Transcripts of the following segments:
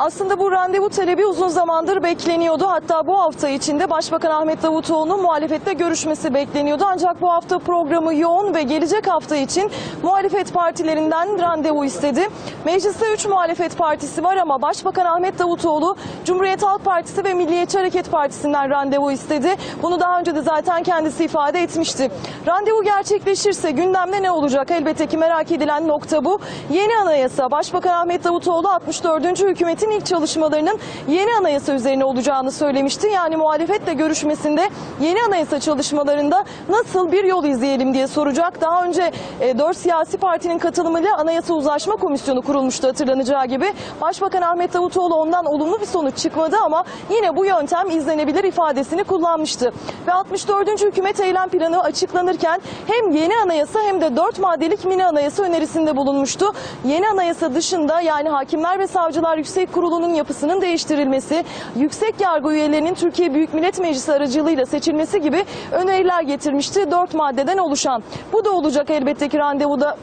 Aslında bu randevu talebi uzun zamandır bekleniyordu. Hatta bu hafta içinde Başbakan Ahmet Davutoğlu'nun muhalefette görüşmesi bekleniyordu. Ancak bu hafta programı yoğun ve gelecek hafta için muhalefet partilerinden randevu istedi. Mecliste 3 muhalefet partisi var ama Başbakan Ahmet Davutoğlu Cumhuriyet Halk Partisi ve Milliyetçi Hareket Partisi'nden randevu istedi. Bunu daha önce de zaten kendisi ifade etmişti. Randevu gerçekleşirse gündemde ne olacak? Elbette ki merak edilen nokta bu. Yeni anayasa Başbakan Ahmet Davutoğlu 64. hükümetin ilk çalışmalarının yeni anayasa üzerine olacağını söylemişti. Yani muhalefetle görüşmesinde yeni anayasa çalışmalarında nasıl bir yol izleyelim diye soracak. Daha önce e, 4 siyasi partinin katılımıyla Anayasa Uzlaşma Komisyonu kurulmuştu hatırlanacağı gibi. Başbakan Ahmet Davutoğlu ondan olumlu bir sonuç çıkmadı ama yine bu yöntem izlenebilir ifadesini kullanmıştı. Ve 64. hükümet eylem planı açıklanırken hem yeni anayasa hem de 4 maddelik mini anayasa önerisinde bulunmuştu. Yeni anayasa dışında yani Hakimler ve Savcılar Yüksek Kurulu'nun yapısının değiştirilmesi, yüksek yargı üyelerinin Türkiye Büyük Millet Meclisi aracılığıyla seçilmesi gibi öneriler getirmişti 4 maddeden oluşan. Bu da olacak elbette ki randevuda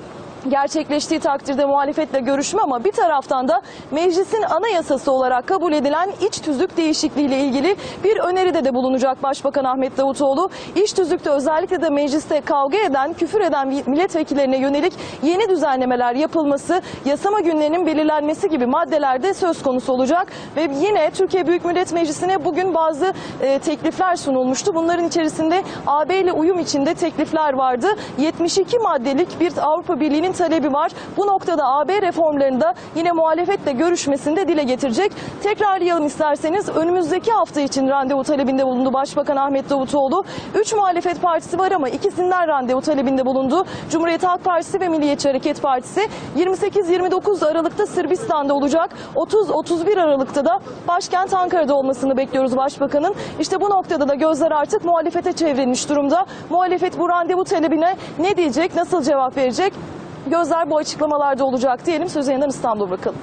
gerçekleştiği takdirde muhalefetle görüşme ama bir taraftan da meclisin anayasası olarak kabul edilen iç tüzük değişikliğiyle ilgili bir öneride de bulunacak Başbakan Ahmet Davutoğlu. İç tüzükte özellikle de mecliste kavga eden, küfür eden milletvekillerine yönelik yeni düzenlemeler yapılması, yasama günlerinin belirlenmesi gibi maddelerde söz konusu olacak ve yine Türkiye Büyük Millet Meclisi'ne bugün bazı e, teklifler sunulmuştu. Bunların içerisinde AB ile uyum içinde teklifler vardı. 72 maddelik bir Avrupa Birliği'nin talebi var. Bu noktada AB reformlarında yine muhalefetle görüşmesinde dile getirecek. Tekrarlayalım isterseniz. Önümüzdeki hafta için randevu talebinde bulundu Başbakan Ahmet Davutoğlu. 3 muhalefet partisi var ama ikisinden randevu talebinde bulundu. Cumhuriyet Halk Partisi ve Milliyetçi Hareket Partisi 28-29 Aralık'ta Sırbistan'da olacak. 30-31 Aralık'ta da başkent Ankara'da olmasını bekliyoruz Başbakan'ın. İşte bu noktada da gözler artık muhalefete çevrilmiş durumda. Muhalefet bu randevu talebine ne diyecek, nasıl cevap verecek? Gözler bu açıklamalarda olacak diyelim. Söz yeniden İstanbul'a bakalım.